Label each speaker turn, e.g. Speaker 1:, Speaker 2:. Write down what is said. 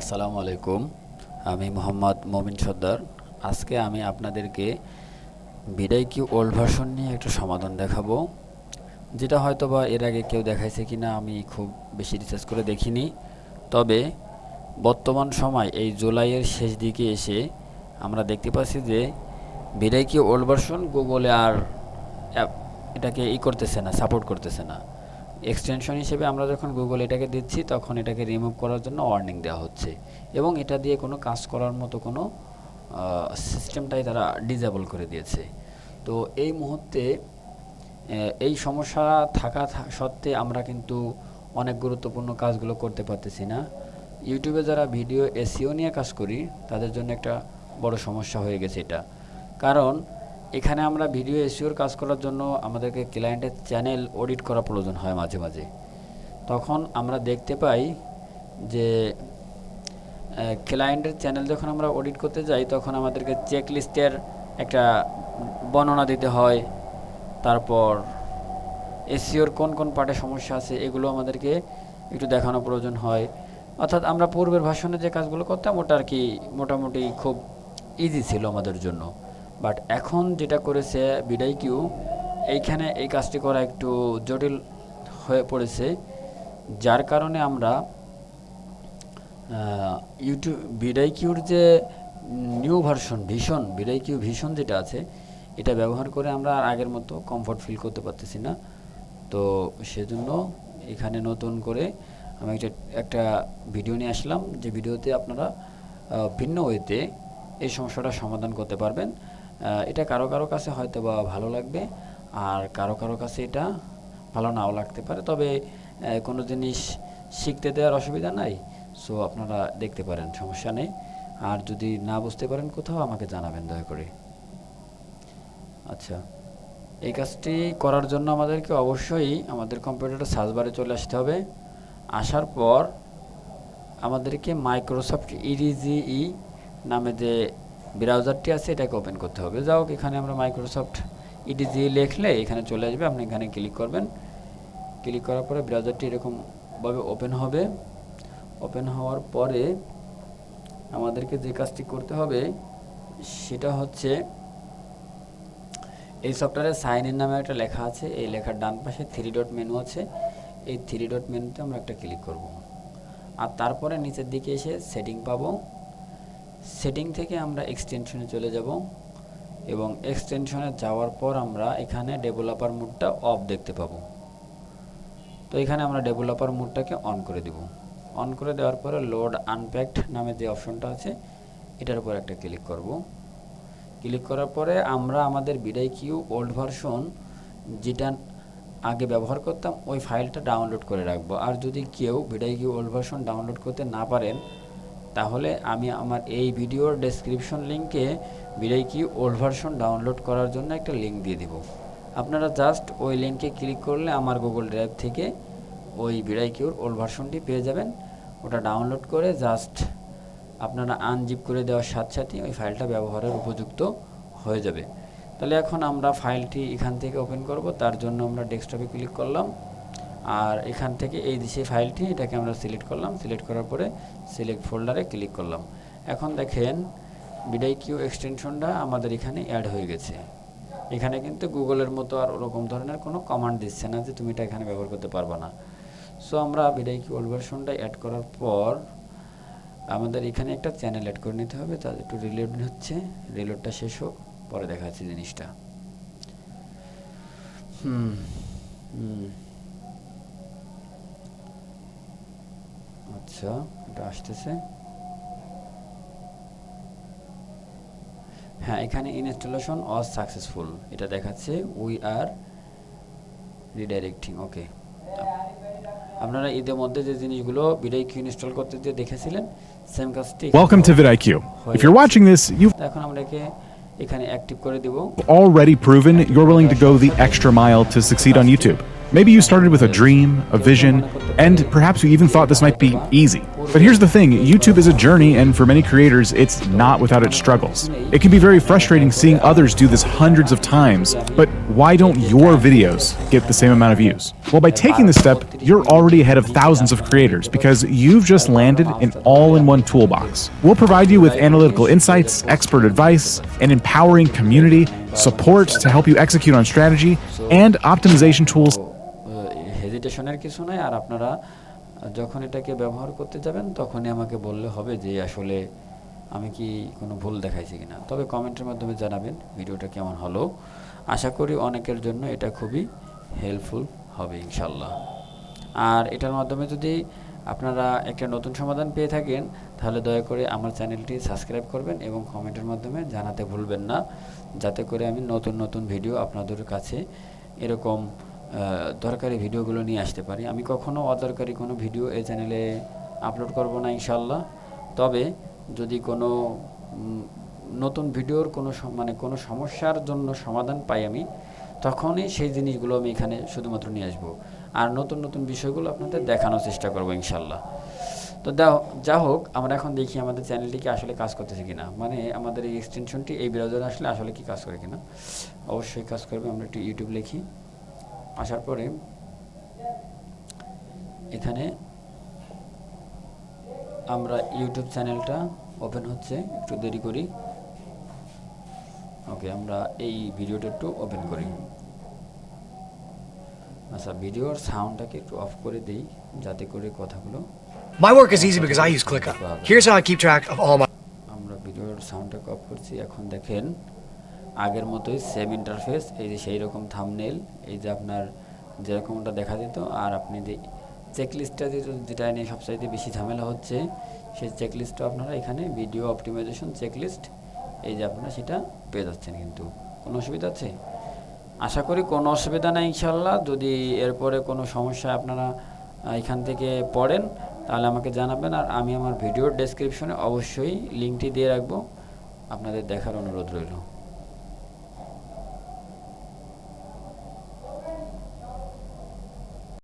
Speaker 1: আসসালামু আলাইকুম। আমি মোহাম্মদ মমিন সর্দার। আজকে আমি আপনাদেরকে বিডাই কিউ ওল্ড ভার্সন নিয়ে একটা সমাধান দেখাবো, যেটা হয়তো বা এর আগে কেউ দেখাইছে কি না আমি খুব বেশি রিসার্চ করে দেখিনি। তবে বর্তমান সময় এই জুলাইয়ের শেষ দিকে এসে আমরা দেখতে পাচ্ছি যে বিডাই কিউ ওল্ড ভার্সন গুগলে আর এটাকে ই করতেছে না সাপোর্ট করতেছে না। এক্সটেনশন হিসেবে আমরা যখন গুগল এটাকে দিচ্ছি, তখন এটাকে রিমুভ করার জন্য ওয়ার্নিং দেওয়া হচ্ছে। এবং এটা দিয়ে কোনো কাজ করার মতো কোনো সিস্টেমটাই তারা ডিজেবল করে দিয়েছে। তো এই মুহূর্তে এই সমস্যা থাকা সত্ত্বে আমরা কিন্তু অনেক গুরুত্বপূর্ণ কাজগুলো করতে পারতেছি না। ইউটিউবে যারা ভিডিও এসিও নিয়ে কাজ করি, তাদের জন্য একটা বড় সমস্যা হয়ে গেছে এটা। কারণ এখানে আমরা ভিডিও এসিওর কাজ করার জন্য আমাদেরকে ক্লায়েন্টের চ্যানেল অডিট করা প্রয়োজন হয় মাঝে মাঝে। তখন আমরা দেখতে পাই যে ক্লায়েন্টের চ্যানেল যখন আমরা অডিট করতে যাই, তখন আমাদেরকে চেক লিস্টের একটা বর্ণনা দিতে হয়। তারপর এসিওর কোন কোন পার্টে সমস্যা আছে, এগুলো আমাদেরকে একটু দেখানো প্রয়োজন হয়। অর্থাৎ আমরা পূর্বের ভাষণে যে কাজগুলো করতাম, ওটা আর কি মোটামুটি খুব ইজি ছিল আমাদের জন্য। বাট এখন যেটা করেছে বিডাই কিউ, এইখানে এই কাজটি করা একটু জটিল হয়ে পড়েছে। যার কারণে আমরা ইউটিউব বিডাই কিউর যে নিউ ভার্সন ভীষণ বিডাই কিউ ভীষণ যেটা আছে, এটা ব্যবহার করে আমরা আর আগের মতো কমফর্ট ফিল করতে পারতেছি না। তো সেজন্য এখানে নতুন করে আমি একটা একটা ভিডিও নিয়ে আসলাম। যে ভিডিওতে আপনারা ভিন্ন ওয়েতে এই সমস্যাটা সমাধান করতে পারবেন। এটা কারও কারও কাছে হয়তো বা ভালো লাগবে, আর কারও কারও কাছে এটা ভালো নাও লাগতে পারে। তবে কোনো জিনিস শিখতে দেওয়ার অসুবিধা নাই সো আপনারা দেখতে পারেন, সমস্যা নেই। আর যদি না বুঝতে পারেন কোথাও, আমাকে জানাবেন দয়া করে। আচ্ছা এই কাজটি করার জন্য আমাদেরকে অবশ্যই আমাদের কম্পিউটারটা সার্চ বারে চলে আসতে হবে। আসার পর আমাদেরকে মাইক্রোসফট ইডিজিই নামে যে ব্রাউজারটি আছে, এটাকে ওপেন করতে হবে। যাও এখানে আমরা মাইক্রোসফট ইডিজি লিখলে এখানে চলে আসবে। আপনি এখানে ক্লিক করবেন। ক্লিক করার পরে ব্রাউজারটি এরকমভাবে ওপেন হবে। ওপেন হওয়ার পরে আমাদেরকে যে কাজটি করতে হবে, সেটা হচ্ছে এই সফটওয়্যারে সাইন ইন নামে একটা লেখা আছে। এই লেখার ডান পাশে থ্রি ডট মেনু আছে। এই থ্রি ডট মেনুতে আমরা একটা ক্লিক করব। আর তারপরে নিচের দিকে এসে সেটিং পাবো। সেটিং থেকে আমরা এক্সটেনশনে চলে যাব এবং এক্সটেনশনে যাওয়ার পর আমরা এখানে ডেভেলপার মুডটা অফ দেখতে পাবো। তো এখানে আমরা ডেভেলপার মুডটাকে অন করে দিব। অন করে দেওয়ার পরে লোড আনপ্যাকড নামে যে অপশনটা আছে, এটার উপর একটা ক্লিক করব। ক্লিক করার পরে আমরা আমাদের বিডাই কিউ ওল্ড ভার্সন যেটা আগে ব্যবহার করতাম, ওই ফাইলটা ডাউনলোড করে রাখব। আর যদি কেউ বিডাই কিউ ওল্ড ভার্সন ডাউনলোড করতে না পারেন তাহলে আমি আমার এই ভিডিওর ডেসক্রিপশন লিঙ্কে বিডাই কিউ ওল্ড ভার্সন ডাউনলোড করার জন্য একটা লিঙ্ক দিয়ে দিব। আপনারা জাস্ট ওই লিঙ্কে ক্লিক করলে আমার গুগল ড্রাইভ থেকে ওই বিডাই কিউর ওল্ড ভার্সনটি পেয়ে যাবেন। ওটা ডাউনলোড করে জাস্ট আপনারা আনজিপ করে দেওয়ার সাথে সাথে ওই ফাইলটা ব্যবহারের উপযুক্ত হয়ে যাবে। তাহলে এখন আমরা ফাইলটি এখান থেকে ওপেন করব, তার জন্য আমরা ডেস্কটপে ক্লিক করলাম। আর এখান থেকে এই যে ফাইলটি, এটাকে আমরা সিলেক্ট করলাম। সিলেক্ট করার পরে সিলেক্ট ফোল্ডারে ক্লিক করলাম। এখন দেখেন বিডাই কিউ এক্সটেনশনটা আমাদের এখানে অ্যাড হয়ে গেছে। এখানে কিন্তু গুগলের মতো আর ওরকম ধরনের কোনো কমান্ড দিচ্ছে না যে তুমি এটা এখানে ব্যবহার করতে পারবে না। সো আমরা বিডাই কিউ ওল্ড ভার্সনটা অ্যাড করার পর আমাদের এখানে একটা চ্যানেল অ্যাড করে নিতে হবে। তার একটু রিলোড হচ্ছে। রিলোডটা শেষ হোক, পরে দেখা যাচ্ছে জিনিসটা। হুম হুম। আচ্ছা এটা আসতেছে হ্যাঁ এখানে ইনস্টলেশন অজ সাকসেসফুল। এটা দেখাচ্ছে। উই আর রিডাইরেক্টিং ওকে আপনারা এদের মধ্যে যে জিনিসগুলো বিডাই কিউ ইনস্টল করতে দিয়ে দেখেছিলেন সেম কাজটি
Speaker 2: Welcome to vidIQ. If you're watching this, you've
Speaker 1: তো এখন আমরা একে এখানে অ্যাক্টিভ করে দিব।
Speaker 2: already proven you're willing to go the extra mile to succeed on YouTube. Maybe you started with a dream, a vision, and perhaps you even thought this might be easy. But here's the thing YouTube is a journey, and for many creators, it's not without its struggles. It can be very frustrating seeing others do this hundreds of times, but why don't your videos get the same amount of views? Well, by taking this step, you're already ahead of thousands of creators because you've just landed an all in one toolbox. We'll provide you with analytical insights, expert advice, an empowering community, support to help you execute on strategy, and optimization tools
Speaker 1: হেজিটেশনের কিছু নাই, আর আপনারা যখন এটাকে ব্যবহার করতে যাবেন, তখনই আমাকে বললে হবে যে, আসলে আমি কি কোনো ভুল দেখাইছি কিনা? তবে কমেন্টের মাধ্যমে জানাবেন, ভিডিওটা কেমন হলো? আশা করি অনেকের জন্য এটা খুবই হেল্পফুল হবে ইনশাল্লাহ আর এটার মাধ্যমে যদি আপনারা একটা নতুন সমাধান পেয়ে থাকেন, তাহলে দয়া করে আমার চ্যানেলটি সাবস্ক্রাইব করবেন এবং কমেন্টের মাধ্যমে জানাতে ভুলবেন না, যাতে করে আমি নতুন নতুন ভিডিও আপনাদের কাছে এরকম দরকারি ভিডিওগুলো নিয়ে আসতে পারি। আমি কখনো অদরকারি কোনো ভিডিও এই চ্যানেলে আপলোড করব না ইনশাল্লাহ তবে যদি কোনো নতুন ভিডিওর কোনো মানে কোনো সমস্যার জন্য সমাধান পাই আমি, তখনই সেই জিনিসগুলো আমি এখানে শুধুমাত্র নিয়ে আসব। আর নতুন নতুন বিষয়গুলো আপনাদের দেখানোর চেষ্টা করব ইনশাল্লাহ তো যা হোক, আমরা এখন দেখি আমাদের চ্যানেলটি কি আসলে কাজ করতেছে কিনা। মানে আমাদের এই এক্সটেনশনটি এই ব্রাউজারে আসলে আসলে কি কাজ করে কিনা। অবশ্যই কাজ করবে, আমরা একটু ইউটিউব লিখি। আসার পরে এখানে আমরা ইউটিউব চ্যানেলটা ওপেন হচ্ছে একটু দেরি করি। ওকে আমরা এই ভিডিওটা একটু ওপেন করি। আচ্ছা ভিডিওর সাউন্ডটাকে একটু অফ করে দেই যাতে করে কথাগুলো
Speaker 3: My work is easy because I use ClickUp. Here's how I keep track of all my
Speaker 1: আমরা ভিডিওর সাউন্ডটাকে অফ করছি। এখন দেখেন আগের মতোই সেম ইন্টারফেস এই যে সেই রকম থামনেল এই যে আপনার যেরকমটা দেখা যেত, আর আপনি যে চেকলিস্টটা যেটা নিয়ে সবচাইতে বেশি ঝামেলা হচ্ছে, সেই চেকলিস্টটা আপনারা এখানে ভিডিও অপটিমাইজেশন চেকলিস্ট এই যে আপনারা সেটা পেয়ে যাচ্ছেন কিন্তু। কোনো অসুবিধা আছে? আশা করি কোনো অসুবিধা নেই ইনশাল্লাহ যদি এরপরে কোনো সমস্যা আপনারা এখান থেকে পড়েন, তাহলে আমাকে জানাবেন। আর আমি আমার ভিডিওর ডেসক্রিপশনে অবশ্যই লিঙ্কটি দিয়ে রাখব। আপনাদের দেখার অনুরোধ রইল।